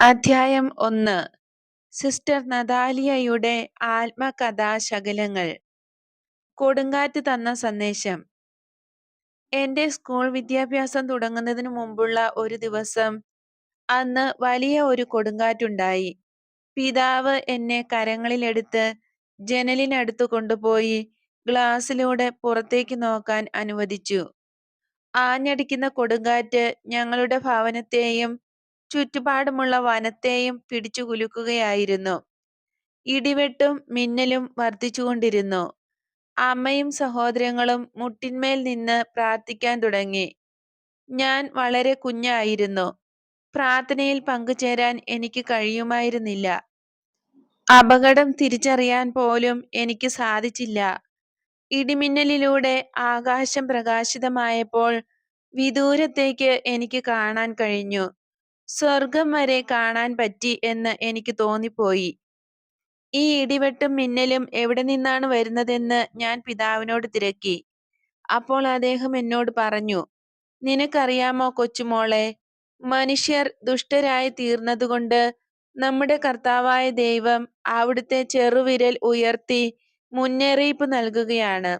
അധ്യായം ഒന്ന്. സിസ്റ്റർ നതാലിയയുടെ ആത്മകഥാശകലങ്ങൾ. കൊടുങ്കാറ്റ് തന്ന സന്ദേശം. എന്റെ സ്കൂൾ വിദ്യാഭ്യാസം തുടങ്ങുന്നതിന് മുമ്പുള്ള ഒരു ദിവസം അന്ന് വലിയ ഒരു കൊടുങ്കാറ്റുണ്ടായി. പിതാവ് എന്നെ കരങ്ങളിലെടുത്ത് ജനലിനടുത്ത് കൊണ്ടുപോയി ഗ്ലാസ്സിലൂടെ പുറത്തേക്ക് നോക്കാൻ അനുവദിച്ചു. ആഞ്ഞടിക്കുന്ന കൊടുങ്കാറ്റ് ഞങ്ങളുടെ ഭവനത്തെയും ചുറ്റുപാടുമുള്ള വനത്തെയും പിടിച്ചുകുലുക്കുകയായിരുന്നു ഇടിവെട്ടും മിന്നലും വർദ്ധിച്ചുകൊണ്ടിരുന്നു. അമ്മയും സഹോദരങ്ങളും മുട്ടിന്മേൽ നിന്ന് പ്രാർത്ഥിക്കാൻ തുടങ്ങി. ഞാൻ വളരെ കുഞ്ഞായിരുന്നു. പ്രാർത്ഥനയിൽ പങ്കുചേരാൻ എനിക്ക് കഴിയുമായിരുന്നില്ല. അപകടം തിരിച്ചറിയാൻ പോലും എനിക്ക് സാധിച്ചില്ല. ഇടിമിന്നലിലൂടെ ആകാശം പ്രകാശിതമായപ്പോൾ വിദൂരത്തേക്ക് എനിക്ക് കാണാൻ കഴിഞ്ഞു. സ്വർഗം വരെ കാണാൻ പറ്റി എന്ന് എനിക്ക് തോന്നിപ്പോയി. ഈ ഇടിവെട്ടും മിന്നലും എവിടെ നിന്നാണ് വരുന്നതെന്ന് ഞാൻ പിതാവിനോട് തിരക്കി. അപ്പോൾ അദ്ദേഹം എന്നോട് പറഞ്ഞു നിനക്കറിയാമോ കൊച്ചുമോളെ മനുഷ്യർ ദുഷ്ടരായി തീർന്നതുകൊണ്ട് നമ്മുടെ കർത്താവായ ദൈവം അവിടുത്തെ ചെറുവിരൽ ഉയർത്തി മുന്നറിയിപ്പ് നൽകുകയാണ്.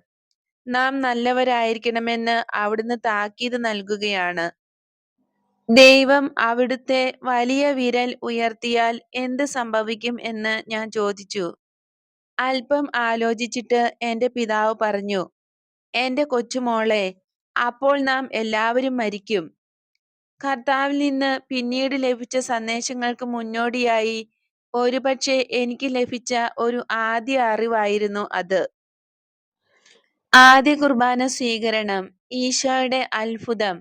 നാം നല്ലവരായിരിക്കണമെന്ന് അവിടുന്ന് താക്കീത് നൽകുകയാണ്. ദൈവം അവിടുത്തെ വലിയ വിരൽ ഉയർത്തിയാൽ എന്ത് സംഭവിക്കും എന്ന് ഞാൻ ചോദിച്ചു. അല്പം ആലോചിച്ചിട്ട് എന്റെ പിതാവ് പറഞ്ഞു എന്റെ കൊച്ചുമോളെ അപ്പോൾ നാം എല്ലാവരും മരിക്കും. കർത്താവിൽ നിന്ന് പിന്നീട് ലഭിച്ച സന്ദേശങ്ങൾക്ക് മുന്നോടിയായി ഒരുപക്ഷെ എനിക്ക് ലഭിച്ച ഒരു ആദ്യ അറിവായിരുന്നു അത്. ആദ്യ കുർബാന സ്വീകരണം ഈശോയുടെ അത്ഭുതം.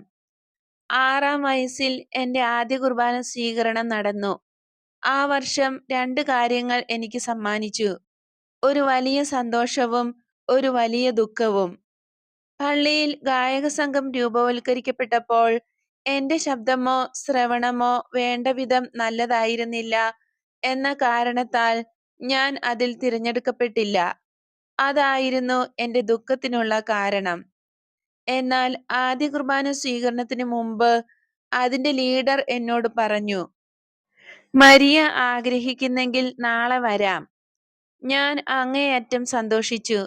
ആറാം വയസ്സിൽ എന്റെ ആദ്യ കുർബാന സ്വീകരണം നടന്നു. ആ വർഷം രണ്ട് കാര്യങ്ങൾ എനിക്ക് സമ്മാനിച്ചു. ഒരു വലിയ സന്തോഷവും ഒരു വലിയ ദുഃഖവും. പള്ളിയിൽ ഗായക സംഘം രൂപവൽക്കരിക്കപ്പെട്ടപ്പോൾ എന്റെ ശബ്ദമോ ശ്രവണമോ വേണ്ടവിധം നല്ലതായിരുന്നില്ല എന്ന കാരണത്താൽ ഞാൻ അതിൽ തിരഞ്ഞെടുക്കപ്പെട്ടില്ല. അതായിരുന്നു എന്റെ ദുഃഖത്തിനുള്ള കാരണം. എന്നാൽ ആദ്യ കുർബാന സ്വീകരണത്തിന് മുമ്പ് അതിന്റെ ലീഡർ എന്നോട് പറഞ്ഞു മരിയ ആഗ്രഹിക്കുന്നെങ്കിൽ നാളെ വരാം. ഞാൻ അങ്ങേയറ്റം സന്തോഷിച്ചു.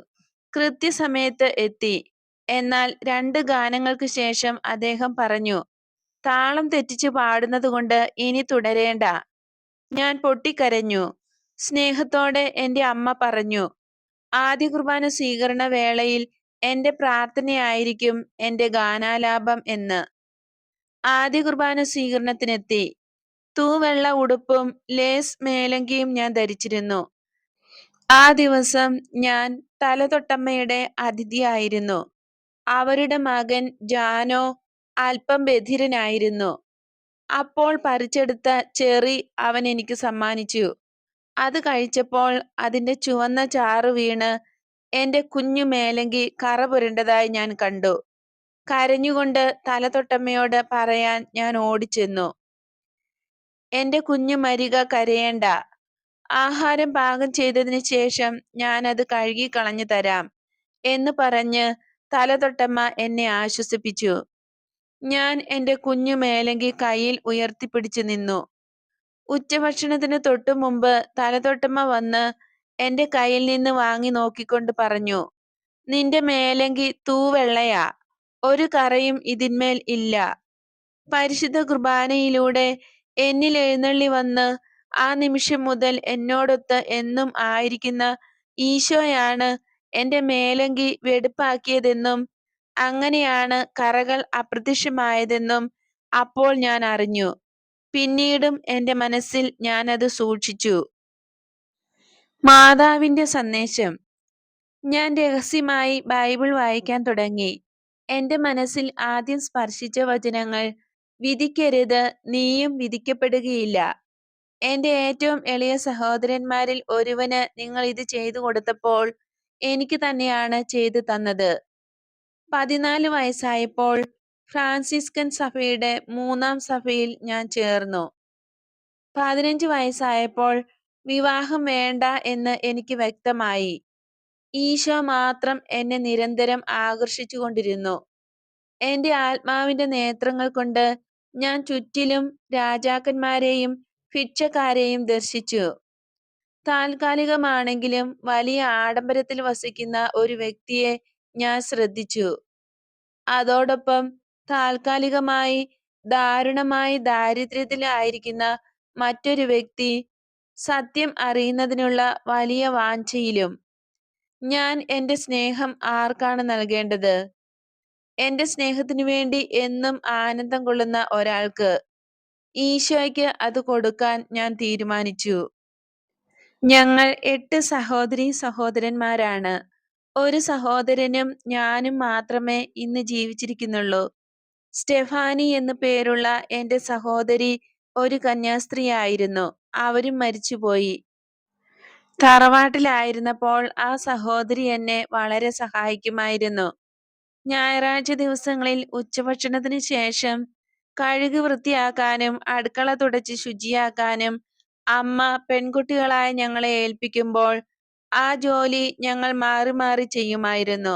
കൃത്യസമയത്ത് എത്തി. എന്നാൽ രണ്ട് ഗാനങ്ങൾക്ക് ശേഷം അദ്ദേഹം പറഞ്ഞു താളം തെറ്റിച്ച് പാടുന്നതുകൊണ്ട് ഇനി തുടരേണ്ട. ഞാൻ പൊട്ടിക്കരഞ്ഞു. സ്നേഹത്തോടെ എന്റെ അമ്മ പറഞ്ഞു ആദ്യ കുർബാന സ്വീകരണ വേളയിൽ എന്റെ പ്രാർത്ഥനയായിരിക്കും എന്റെ ഗാനാലാപം എന്ന്. ആദ്യ കുർബാന സ്വീകരണത്തിനെത്തി. തൂവെള്ള ഉടുപ്പും ലേസ് മേലങ്കിയും ഞാൻ ധരിച്ചിരുന്നു. ആ ദിവസം ഞാൻ തലതൊട്ടമ്മയുടെ അതിഥിയായിരുന്നു. അവരുടെ മകൻ ജാനോ അല്പം ബധിരനായിരുന്നു. അപ്പോൾ പറിച്ചെടുത്ത ചെറി അവൻ എനിക്ക് സമ്മാനിച്ചു. അത് കഴിച്ചപ്പോൾ അതിന്റെ ചുവന്ന ചാറ് വീണ് എന്റെ കുഞ്ഞു മേലങ്കി കറ പുരണ്ടതായി ഞാൻ കണ്ടു. കരഞ്ഞുകൊണ്ട് തലതൊട്ടമ്മയോട് പറയാൻ ഞാൻ ഓടിച്ചെന്നു. എന്റെ കുഞ്ഞു മരിക കരയേണ്ട. ആഹാരം പാകം ചെയ്തതിന് ശേഷം ഞാൻ അത് കഴുകി കളഞ്ഞു തരാം എന്ന് പറഞ്ഞ് തലതൊട്ടമ്മ എന്നെ ആശ്വസിപ്പിച്ചു. ഞാൻ എന്റെ കുഞ്ഞു മേലങ്കി കയ്യിൽ ഉയർത്തിപ്പിടിച്ചു നിന്നു. ഉച്ചഭക്ഷണത്തിന് തൊട്ടു മുമ്പ് തലതൊട്ടമ്മ വന്ന് എന്റെ കയ്യിൽ നിന്ന് വാങ്ങി നോക്കിക്കൊണ്ട് പറഞ്ഞു നിന്റെ മേലങ്കി തൂവെള്ളയാ ഒരു കറയും ഇതിന്മേൽ ഇല്ല. പരിശുദ്ധ കുർബാനയിലൂടെ എന്നിൽ എഴുന്നള്ളി വന്ന് ആ നിമിഷം മുതൽ എന്നോടൊത്ത് എന്നും ആയിരിക്കുന്ന ഈശോയാണ് എന്റെ മേലങ്കി വെടുപ്പാക്കിയതെന്നും അങ്ങനെയാണ് കറകൾ അപ്രത്യക്ഷമായതെന്നും അപ്പോൾ ഞാൻ അറിഞ്ഞു. പിന്നീടും എന്റെ മനസ്സിൽ ഞാനത് സൂക്ഷിച്ചു. മാതാവിന്റെ സന്ദേശം. ഞാൻ രഹസ്യമായി ബൈബിൾ വായിക്കാൻ തുടങ്ങി. എന്റെ മനസ്സിൽ ആദ്യം സ്പർശിച്ച വചനങ്ങൾ വിധിക്കരുത് നീയും വിധിക്കപ്പെടുകയില്ല എന്റെ ഏറ്റവും എളിയ സഹോദരന്മാരിൽ ഒരുവന് നിങ്ങൾ ഇത് ചെയ്തു കൊടുത്തപ്പോൾ എനിക്ക് തന്നെയാണ് ചെയ്തു തന്നത്. പതിനാല് വയസ്സായപ്പോൾ ഫ്രാൻസിസ്കൻ സഭയുടെ മൂന്നാം സഭയിൽ ഞാൻ ചേർന്നു. പതിനഞ്ച് വയസ്സായപ്പോൾ വിവാഹം വേണ്ട എന്ന് എനിക്ക് വ്യക്തമായി ഈശോ മാത്രം എന്നെ നിരന്തരം ആകർഷിച്ചുകൊണ്ടിരുന്നു. എന്റെ ആത്മാവിന്റെ നേത്രങ്ങൾ കൊണ്ട് ഞാൻ ചുറ്റിലും രാജാക്കന്മാരെയും ഭിക്ഷക്കാരെയും ദർശിച്ചു. താൽക്കാലികമാണെങ്കിലും വലിയ ആഡംബരത്തിൽ വസിക്കുന്ന ഒരു വ്യക്തിയെ ഞാൻ ശ്രദ്ധിച്ചു. അതോടൊപ്പം താൽക്കാലികമായി ദാരുണമായി ദാരിദ്ര്യത്തിലായിരിക്കുന്ന മറ്റൊരു വ്യക്തി സത്യം അറിയുന്നതിനുള്ള വലിയ വാഞ്ചയിലും ഞാൻ എന്റെ സ്നേഹം ആർക്കാണ് നൽകേണ്ടത്? എന്റെ സ്നേഹത്തിനു വേണ്ടി എന്നും ആനന്ദം കൊള്ളുന്ന ഒരാൾക്ക് ഈശോയ്ക്ക് അത് കൊടുക്കാൻ ഞാൻ തീരുമാനിച്ചു. ഞങ്ങൾ എട്ട് സഹോദരി സഹോദരന്മാരാണ്. ഒരു സഹോദരനും ഞാനും മാത്രമേ ഇന്ന് ജീവിച്ചിരിക്കുന്നുള്ളൂ. സ്റ്റെഫാനി എന്നു പേരുള്ള എന്റെ സഹോദരി ഒരു കന്യാസ്ത്രീയായിരുന്നു. അവരും മരിച്ചുപോയി. തറവാട്ടിലായിരുന്നപ്പോൾ ആ സഹോദരി എന്നെ വളരെ സഹായിക്കുമായിരുന്നു. ഞായറാഴ്ച ദിവസങ്ങളിൽ ഉച്ചഭക്ഷണത്തിന് ശേഷം കഴുകി വൃത്തിയാക്കാനും അടുക്കള തുടച്ച് ശുചിയാക്കാനും അമ്മ പെൺകുട്ടികളായ ഞങ്ങളെ ഏൽപ്പിക്കുമ്പോൾ ആ ജോലി ഞങ്ങൾ മാറി മാറി ചെയ്യുമായിരുന്നു.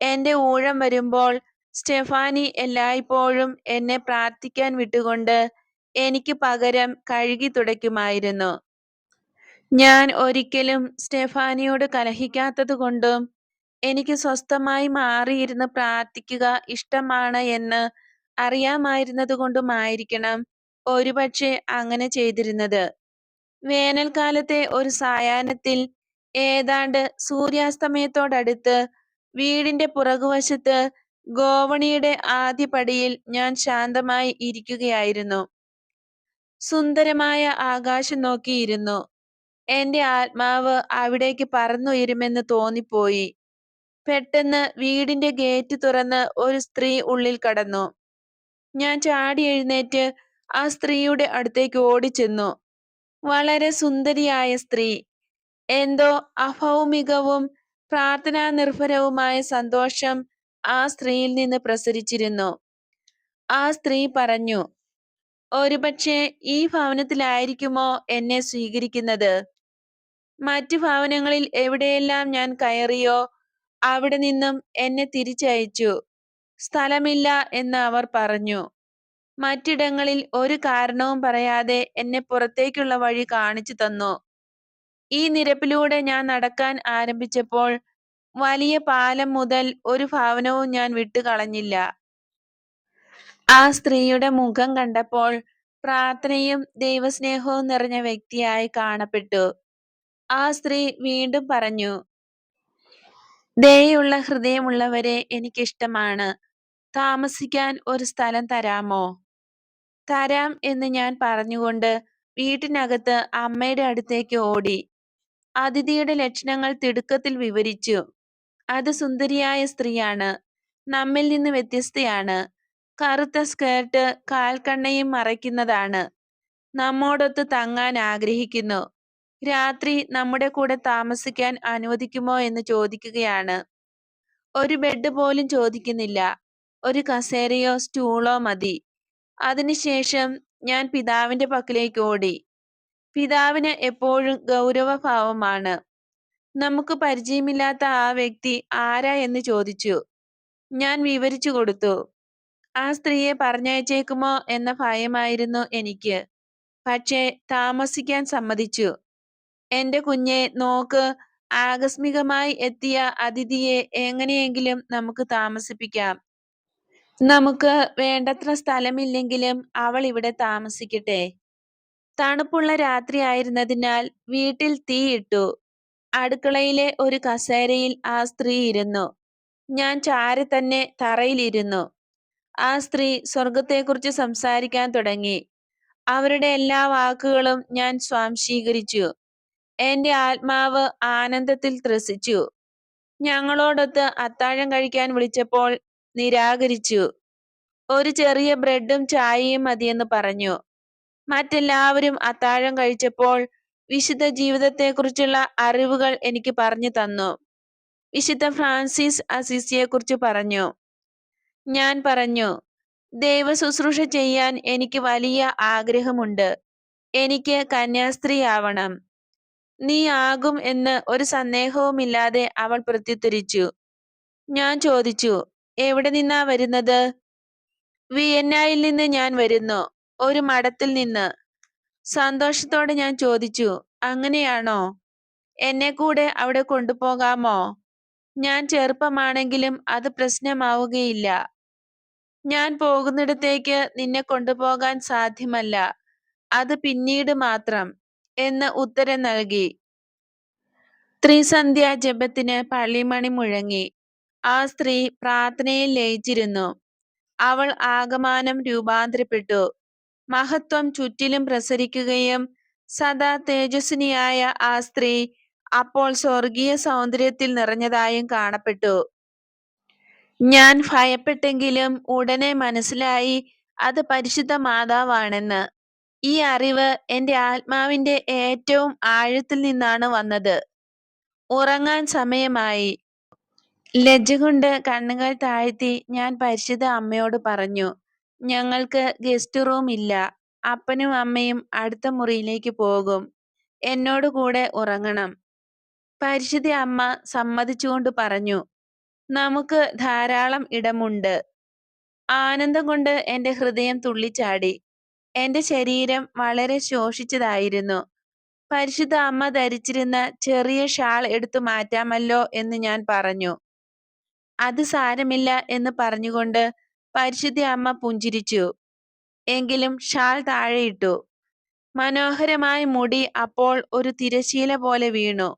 എന്റെ ഊഴം വരുമ്പോൾ സ്റ്റെഫാനി എല്ലായ്പ്പോഴും എന്നെ പ്രാർത്ഥിക്കാൻ വിട്ടുകൊണ്ട് എനിക്ക് പകരം കഴുകി തുടയ്ക്കുമായിരുന്നു. ഞാൻ ഒരിക്കലും സ്റ്റെഫാനിയോട് കലഹിക്കാത്തതുകൊണ്ടും എനിക്ക് സ്വസ്ഥമായി മാറിയിരുന്ന് പ്രാർത്ഥിക്കുക ഇഷ്ടമാണ് എന്ന് അറിയാമായിരുന്നതുകൊണ്ടുമായിരിക്കണം ഒരുപക്ഷെ അങ്ങനെ ചെയ്തിരുന്നത്. വേനൽക്കാലത്തെ ഒരു സായാഹ്നത്തിൽ ഏതാണ്ട് സൂര്യാസ്തമയത്തോടടുത്ത് വീടിന്റെ പുറകുവശത്ത് ഗോവണിയുടെ ആദ്യപടിയിൽ ഞാൻ ശാന്തമായി ഇരിക്കുകയായിരുന്നു. സുന്ദരമായ ആകാശം നോക്കിയിരുന്നു എന്റെ ആത്മാവ് അവിടേക്ക് പറന്നുയരുമെന്ന് തോന്നിപ്പോയി. പെട്ടെന്ന് വീടിന്റെ ഗേറ്റ് തുറന്ന് ഒരു സ്ത്രീ ഉള്ളിൽ കടന്നു. ഞാൻ ചാടി എഴുന്നേറ്റ് ആ സ്ത്രീയുടെ അടുത്തേക്ക് ഓടിച്ചെന്നു. വളരെ സുന്ദരിയായ സ്ത്രീ. എന്തോ അഭൗമികവും പ്രാർത്ഥനാ നിർഭരവുമായ സന്തോഷം ആ സ്ത്രീയിൽ നിന്ന് പ്രസരിച്ചിരുന്നു. ആ സ്ത്രീ പറഞ്ഞു, ഒരുപക്ഷേ ഈ ഭവനത്തിലായിരിക്കുമോ എന്നെ സ്വീകരിക്കുന്നത്. മറ്റു ഭവനങ്ങളിൽ എവിടെയെല്ലാം ഞാൻ കയറിയോ അവിടെ നിന്നും എന്നെ തിരിച്ചയച്ചു. സ്ഥലമില്ല എന്ന് അവർ പറഞ്ഞു. മറ്റിടങ്ങളിൽ ഒരു കാരണവും പറയാതെ എന്നെ പുറത്തേക്കുള്ള വഴി കാണിച്ചു തന്നു. ഈ നിരപ്പിലൂടെ ഞാൻ നടക്കാൻ ആരംഭിച്ചപ്പോൾ വലിയ പാലം മുതൽ ഒരു ഭവനവും ഞാൻ വിട്ടുകളഞ്ഞില്ല. ആ സ്ത്രീയുടെ മുഖം കണ്ടപ്പോൾ പ്രാർത്ഥനയും ദൈവസ്നേഹവും നിറഞ്ഞ വ്യക്തിയായി കാണപ്പെട്ടു. ആ സ്ത്രീ വീണ്ടും പറഞ്ഞു, ദയുള്ള ഹൃദയമുള്ളവരെ എനിക്കിഷ്ടമാണ്. താമസിക്കാൻ ഒരു സ്ഥലം തരാമോ? തരാം എന്ന് ഞാൻ പറഞ്ഞുകൊണ്ട് വീട്ടിനകത്ത് അമ്മയുടെ അടുത്തേക്ക് ഓടി. അതിഥിയുടെ ലക്ഷണങ്ങൾ തിടുക്കത്തിൽ വിവരിച്ചു. അത് സുന്ദരിയായ സ്ത്രീയാണ്. നമ്മിൽ നിന്ന് വ്യത്യസ്തയാണ്. കറുത്ത സ്കേർട്ട് കാൽക്കണ്ണയും മറയ്ക്കുന്നതാണ്. നമ്മോടൊത്ത് തങ്ങാൻ ആഗ്രഹിക്കുന്നു. രാത്രി നമ്മുടെ കൂടെ താമസിക്കാൻ അനുവദിക്കുമോ എന്ന് ചോദിക്കുകയാണ്. ഒരു ബെഡ് പോലും ചോദിക്കുന്നില്ല. ഒരു കസേരയോ സ്റ്റൂളോ മതി. അതിനുശേഷം ഞാൻ പിതാവിന്റെ പക്കലേക്ക് ഓടി. പിതാവിന് എപ്പോഴും ഗൗരവഭാവമാണ്. നമുക്ക് പരിചയമില്ലാത്ത ആ വ്യക്തി ആരാ എന്ന് ചോദിച്ചു. ഞാൻ വിവരിച്ചു കൊടുത്തു. ആ സ്ത്രീയെ പറഞ്ഞയച്ചേക്കുമോ എന്ന ഭയമായിരുന്നു എനിക്ക്. പക്ഷേ താമസിക്കാൻ സമ്മതിച്ചു. എന്റെ കുഞ്ഞെ നോക്ക് ആകസ്മികമായി എത്തിയ അതിഥിയെ എങ്ങനെയെങ്കിലും നമുക്ക് താമസിപ്പിക്കാം. നമുക്ക് വേണ്ടത്ര സ്ഥലമില്ലെങ്കിലും അവൾ ഇവിടെ താമസിക്കട്ടെ. തണുപ്പുള്ള രാത്രിയായിരുന്നതിനാൽ വീട്ടിൽ തീയിട്ടു അടുക്കളയിലെ ഒരു കസേരയിൽ ആ സ്ത്രീ ഇരുന്നു. ഞാൻ ചാരി തന്നെ തറയിൽ ഇരുന്നു. ആ സ്ത്രീ സ്വർഗത്തെക്കുറിച്ച് സംസാരിക്കാൻ തുടങ്ങി. അവരുടെ എല്ലാ വാക്കുകളും ഞാൻ സ്വാംശീകരിച്ചു. എന്റെ ആത്മാവ് ആനന്ദത്തിൽ ത്രസിച്ചു. ഞങ്ങളോടൊത്ത് അത്താഴം കഴിക്കാൻ വിളിച്ചപ്പോൾ നിരാകരിച്ചു. ഒരു ചെറിയ ബ്രെഡും ചായയും മതിയെന്ന് പറഞ്ഞു. മറ്റെല്ലാവരും അത്താഴം കഴിച്ചപ്പോൾ വിശുദ്ധ ജീവിതത്തെക്കുറിച്ചുള്ള അറിവുകൾ എനിക്ക് പറഞ്ഞു തന്നു. വിശുദ്ധ ഫ്രാൻസിസ് അസീസിയെക്കുറിച്ച് പറഞ്ഞു. ഞാൻ പറഞ്ഞു, ദൈവശുശ്രൂഷ ചെയ്യാൻ എനിക്ക് വലിയ ആഗ്രഹമുണ്ട്. എനിക്ക് കന്യാസ്ത്രീയാവണം. നീ ആകും എന്ന് ഒരു സന്ദേഹവുമില്ലാതെ അവൾ പ്രത്യുത്തരിച്ചു. ഞാൻ ചോദിച്ചു, എവിടെ നിന്നാ വരുന്നത്? വിയന്നയിൽ നിന്ന് ഞാൻ വരുന്നു. ഒരു മഠത്തിൽ നിന്ന്. സന്തോഷത്തോടെ ഞാൻ ചോദിച്ചു അങ്ങനെയാണോ എന്നെ കൂടെ അവിടെ കൊണ്ടുപോകാമോ ഞാൻ ചെറുപ്പമാണെങ്കിലും അത് പ്രശ്നമാവുകയില്ല ഞാൻ പോകുന്നിടത്തേക്ക് നിന്നെ കൊണ്ടുപോകാൻ സാധ്യമല്ല. അത് പിന്നീട് മാത്രം എന്ന് ഉത്തരം നൽകി. ത്രിസന്ധ്യ ജപത്തിന് പള്ളിമണി മുഴങ്ങി. ആ സ്ത്രീ പ്രാർത്ഥനയിൽ ലയിച്ചിരുന്നു. അവൾ ആകമാനം രൂപാന്തരപ്പെട്ടു. മഹത്വം ചുറ്റിലും പ്രസരിക്കുകയും സദാ തേജസ്വിനിയായ ആ സ്ത്രീ അപ്പോൾ സ്വർഗീയ സൗന്ദര്യത്തിൽ നിറഞ്ഞതായും കാണപ്പെട്ടു. ഞാൻ ഭയപ്പെട്ടെങ്കിലും ഉടനെ മനസ്സിലായി അത് പരിശുദ്ധ മാതാവാണെന്ന്. ഈ അറിവ് എന്റെ ആത്മാവിന്റെ ഏറ്റവും ആഴത്തിൽ നിന്നാണ് വന്നത്. ഉറങ്ങാൻ സമയമായി. ലജ്ജ കൊണ്ട് കണ്ണുകൾ താഴ്ത്തി ഞാൻ പരിശുദ്ധ അമ്മയോട് പറഞ്ഞു ഞങ്ങൾക്ക് ഗസ്റ്റ് റൂം ഇല്ല. അപ്പനും അമ്മയും അടുത്ത മുറിയിലേക്ക് പോകും. എന്നോട് കൂടെ ഉറങ്ങണം. പരിശുദ്ധ അമ്മ സമ്മതിച്ചുകൊണ്ട് പറഞ്ഞു നമുക്ക് ധാരാളം ഇടമുണ്ട്. ആനന്ദം കൊണ്ട് എന്റെ ഹൃദയം തുള്ളിച്ചാടി. എന്റെ ശരീരം വളരെ ശോഷിച്ചതായിരുന്നു. പരിശുദ്ധ അമ്മ ധരിച്ചിരുന്ന ചെറിയ ഷാൾ എടുത്തു മാറ്റാമല്ലോ എന്ന് ഞാൻ പറഞ്ഞു. അത് സാരമില്ല എന്ന് പറഞ്ഞുകൊണ്ട് പരിശുദ്ധ അമ്മ പുഞ്ചിരിച്ചു. എങ്കിലും ഷാൾ താഴെയിട്ടു മനോഹരമായ മുടി അപ്പോൾ ഒരു തിരശീല പോലെ വീണു.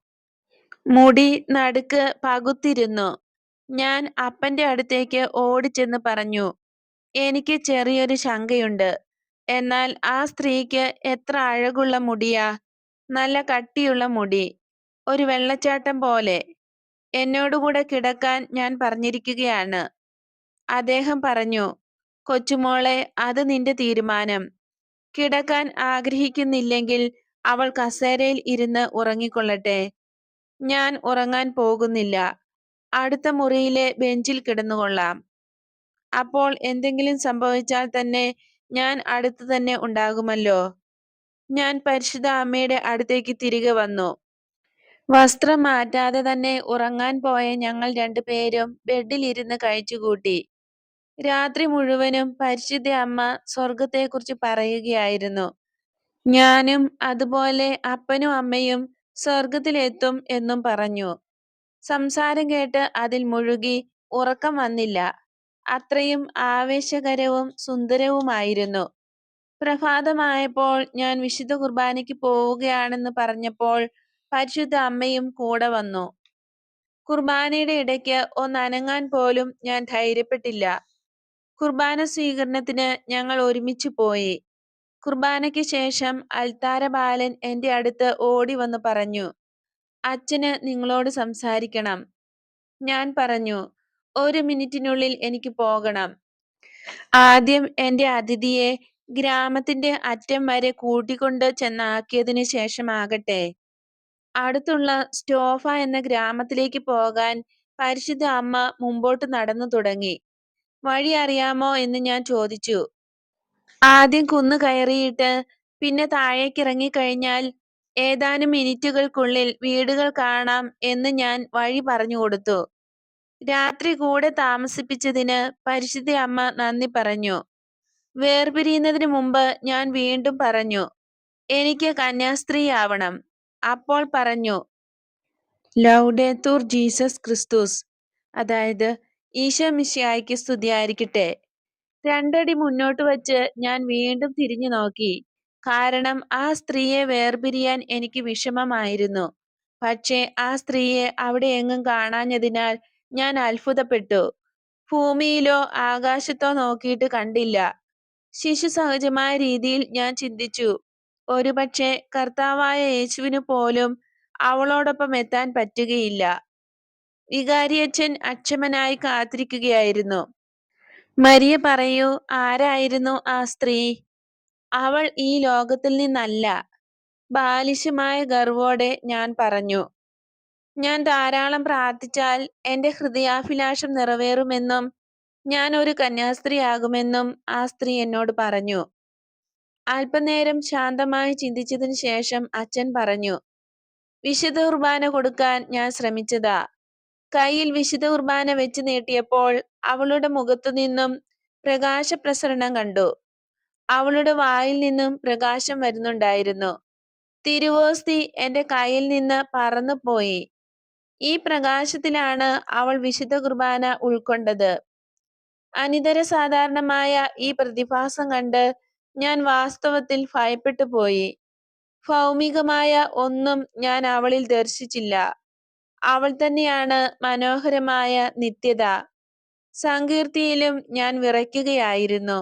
മുടി നടുക്ക് പകുത്തിരുന്നു. ഞാൻ അപ്പന്റെ അടുത്തേക്ക് ഓടിച്ചെന്ന് പറഞ്ഞു എനിക്ക് ചെറിയൊരു ശങ്കയുണ്ട്. എന്നാൽ ആ സ്ത്രീക്ക് എത്ര അഴകുള്ള മുടിയാ. നല്ല കട്ടിയുള്ള മുടി. ഒരു വെള്ളച്ചാട്ടം പോലെ. എന്നോടുകൂടെ കിടക്കാൻ ഞാൻ പറഞ്ഞിരിക്കുകയാണ്. അദ്ദേഹം പറഞ്ഞു കൊച്ചുമോളെ അത് നിന്റെ തീരുമാനം. കിടക്കാൻ ആഗ്രഹിക്കുന്നില്ലെങ്കിൽ അവൾ കസേരയിൽ ഇരുന്ന് ഉറങ്ങിക്കൊള്ളട്ടെ. ഞാൻ ഉറങ്ങാൻ പോകുന്നില്ല. അടുത്ത മുറിയിലെ ബെഞ്ചിൽ കിടന്നുകൊള്ളാം. അപ്പോൾ എന്തെങ്കിലും സംഭവിച്ചാൽ തന്നെ ഞാൻ അടുത്ത് തന്നെ ഉണ്ടാകുമല്ലോ. ഞാൻ പരിശുദ്ധ അമ്മയുടെ അടുത്തേക്ക് തിരികെ വന്നു. വസ്ത്രം മാറ്റാതെ തന്നെ ഉറങ്ങാൻ പോയ ഞങ്ങൾ രണ്ടുപേരും ബെഡിൽ ഇരുന്ന് കഴിച്ചുകൂട്ടി. രാത്രി മുഴുവനും പരിശുദ്ധ അമ്മ സ്വർഗത്തെക്കുറിച്ച് പറയുകയായിരുന്നു. ഞാനും അതുപോലെ അപ്പനും അമ്മയും സ്വർഗത്തിലെത്തും എന്നും പറഞ്ഞു. സംസാരം കേട്ട് അതിൽ മുഴുകി ഉറക്കം വന്നില്ല. അത്രയും ആവേശകരവും സുന്ദരവുമായിരുന്നു. പ്രഭാതമായപ്പോൾ ഞാൻ വിശുദ്ധ കുർബാനയ്ക്ക് പോവുകയാണെന്ന് പറഞ്ഞപ്പോൾ പരിശുദ്ധ അമ്മയും കൂടെ വന്നു. കുർബാനയുടെ ഇടയ്ക്ക് ഒന്നനങ്ങാൻ പോലും ഞാൻ ധൈര്യപ്പെട്ടില്ല. കുർബാന സ്വീകരണത്തിന് ഞങ്ങൾ ഒരുമിച്ച് പോയി. കുർബാനയ്ക്ക് ശേഷം അൽത്താര ബാലൻ എന്റെ അടുത്ത് ഓടി വന്ന് പറഞ്ഞു അച്ഛന് നിങ്ങളോട് സംസാരിക്കണം. ഞാൻ പറഞ്ഞു ഒരു മിനിറ്റിനുള്ളിൽ എനിക്ക് പോകണം. ആദ്യം എന്റെ അതിഥിയെ ഗ്രാമത്തിന്റെ അറ്റം വരെ കൂട്ടിക്കൊണ്ട് ചെന്നാക്കിയതിനു ശേഷമാകട്ടെ. അടുത്തുള്ള സ്റ്റോഫ എന്ന ഗ്രാമത്തിലേക്ക് പോകാൻ പരിശുദ്ധ അമ്മ മുമ്പോട്ട് നടന്നു തുടങ്ങി. വഴി അറിയാമോ? എന്ന് ഞാൻ ചോദിച്ചു. ആദ്യം കുന്നു കയറിയിട്ട് പിന്നെ താഴേക്കിറങ്ങി കഴിഞ്ഞാൽ ഏതാനും മിനിറ്റുകൾക്കുള്ളിൽ വീടുകൾ കാണാം എന്ന് ഞാൻ വഴി പറഞ്ഞു കൊടുത്തു. രാത്രി കൂടെ താമസിപ്പിച്ചതിന് പരിശുദ്ധി അമ്മ നന്ദി പറഞ്ഞു. വേർപിരിയുന്നതിന് മുമ്പ് ഞാൻ വീണ്ടും പറഞ്ഞു എനിക്ക് കന്യാസ്ത്രീയാവണം. അപ്പോൾ പറഞ്ഞു ലൗഡേത്തൂർ ജീസസ് ക്രിസ്തുസ്. അതായത് ഈശോ മിശിയായിക്ക് സ്തുതിയായിരിക്കട്ടെ. രണ്ടടി മുന്നോട്ട് വച്ച് ഞാൻ വീണ്ടും തിരിഞ്ഞു നോക്കി കാരണം ആ സ്ത്രീയെ വേർപിരിയാൻ എനിക്ക് വിഷമമായിരുന്നു. പക്ഷേ ആ സ്ത്രീയെ അവിടെ എങ്ങും കാണാഞ്ഞതിനാൽ ഞാൻ അത്ഭുതപ്പെട്ടു. ഭൂമിയിലോ ആകാശത്തോ നോക്കിയിട്ട് കണ്ടില്ല. ശിശു സഹജമായ രീതിയിൽ ഞാൻ ചിന്തിച്ചു. ഒരുപക്ഷെ കർത്താവായ യേശുവിന് പോലും അവളോടൊപ്പം എത്താൻ പറ്റുകയില്ല. വികാരിയച്ഛൻ അക്ഷമനായി കാത്തിരിക്കുകയായിരുന്നു. മരിയ പറയൂ ആരായിരുന്നു ആ സ്ത്രീ? അവൾ ഈ ലോകത്തിൽ നിന്നല്ല. ബാലിശമായ ഗർവോടെ ഞാൻ പറഞ്ഞു ഞാൻ ധാരാളം പ്രാർത്ഥിച്ചാൽ എന്റെ ഹൃദയാഭിലാഷം നിറവേറുമെന്നും ഞാൻ ഒരു കന്യാസ്ത്രീയാകുമെന്നും ആ സ്ത്രീ എന്നോട് പറഞ്ഞു. അല്പനേരം ശാന്തമായി ചിന്തിച്ചതിന് ശേഷം അച്ഛൻ പറഞ്ഞു വിശുദ്ധ കുർബാന കൊടുക്കാൻ ഞാൻ ശ്രമിച്ചതാ. കയ്യിൽ വിശുദ്ധ കുർബാന വെച്ച് നീട്ടിയപ്പോൾ അവളുടെ മുഖത്തു നിന്നും പ്രകാശപ്രസരണം കണ്ടു. അവളുടെ വായിൽ നിന്നും പ്രകാശം വരുന്നുണ്ടായിരുന്നു. തിരുവോസ്തി എന്റെ കയ്യിൽ നിന്ന് പറന്നുപോയി. ഈ പ്രകാശത്തിലാണ് അവൾ വിശുദ്ധ കുർബാന ഉൾക്കൊണ്ടത്. അനിതര സാധാരണമായ ഈ പ്രതിഭാസം കണ്ട് ഞാൻ വാസ്തവത്തിൽ ഭയപ്പെട്ടു പോയി. ഭൗമികമായ ഒന്നും ഞാൻ അവളിൽ ദർശിച്ചില്ല. അവൾ തന്നെയാണ് മനോഹരമായ നിത്യത. സങ്കീർത്തിയിലും ഞാൻ വിറയ്ക്കുകയായിരുന്നു.